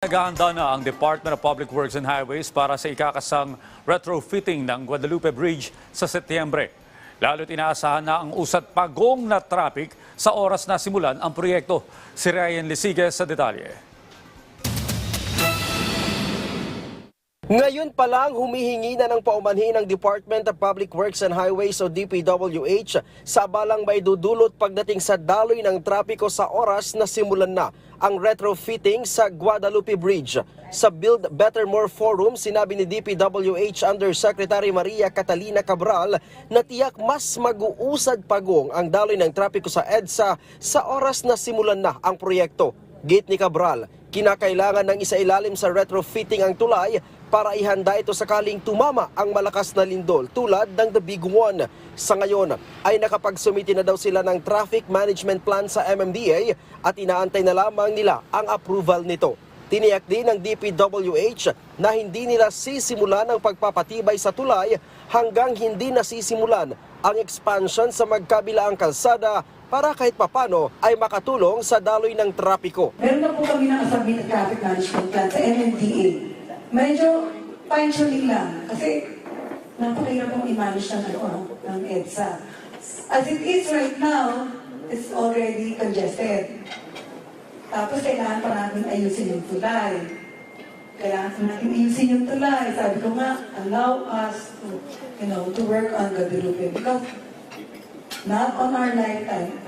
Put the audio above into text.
Naghahanda na ang Department of Public Works and Highways para sa ikakasang retrofitting ng Guadalupe Bridge sa Setyembre. Lalo't inaasahan na ang usat pagong na traffic sa oras na simulan ang proyekto. Si Ryan Lisigue sa detalye. Ngayon pa lang humihingi na ng paumanhin ng Department of Public Works and Highways o DPWH sa balang may dudulot pagdating sa daloy ng trapiko sa oras na simulan na ang retrofitting sa Guadalupe Bridge. Sa Build Better More Forum, sinabi ni DPWH Undersecretary Maria Catalina Cabral na tiyak mas mag-uusad pagong ang daloy ng trapiko sa EDSA sa oras na simulan na ang proyekto. Gate ni Cabral, kinakailangan ng isailalim sa retrofitting ang tulay para ihanda ito sakaling tumama ang malakas na lindol tulad ng The Big One. Sa ngayon ay nakapagsumiti na daw sila ng traffic management plan sa MMDA at inaantay na lamang nila ang approval nito. Tiniyak din ng DPWH na hindi nila sisimulan ang pagpapatibay sa tulay hanggang hindi nasisimulan ang expansion sa magkabilaang kalsada para kahit papano ay makatulong sa daloy ng trapiko. Meron na po kami ng asabi na traffic management plan sa MMDA. Medyo fine-tuning lang kasi napakahirap pong i-manage ng, ano, ng EDSA. As it is right now, it's already congested. Tapos kailangan pa natin ayusin yung tulay. Kailangan pa natin ayusin yung tulay. Sabi ko nga, allow us to, you know, to work on Guadalupe because not on our lifetime.